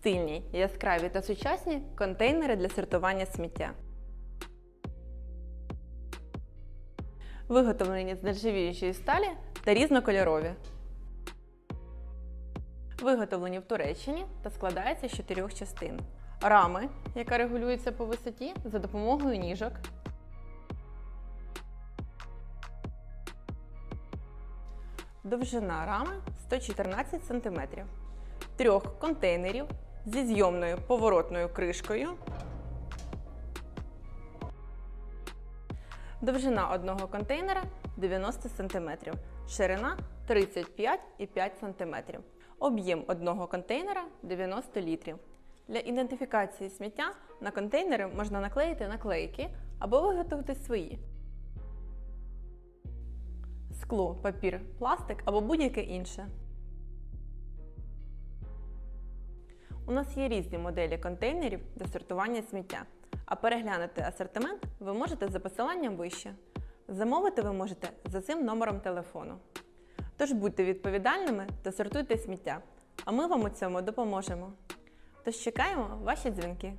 Стильні, яскраві та сучасні контейнери для сортування сміття. Виготовлені з нержавіючої сталі та різнокольорові. Виготовлені в Туреччині та складаються з чотирьох частин. Рами, яка регулюється по висоті за допомогою ніжок. Довжина рами 114 см. Трьох контейнерів зі зйомною поворотною кришкою. Довжина одного контейнера 90 см, ширина 35,5 см. Об'єм одного контейнера 90 літрів. Для ідентифікації сміття на контейнери можна наклеїти наклейки або виготовити свої. Скло, папір, пластик або будь-яке інше. У нас є різні моделі контейнерів для сортування сміття, а переглянути асортимент ви можете за посиланням вище. Замовити ви можете за цим номером телефону. Тож будьте відповідальними та сортуйте сміття, а ми вам у цьому допоможемо. Тож чекаємо ваші дзвінки.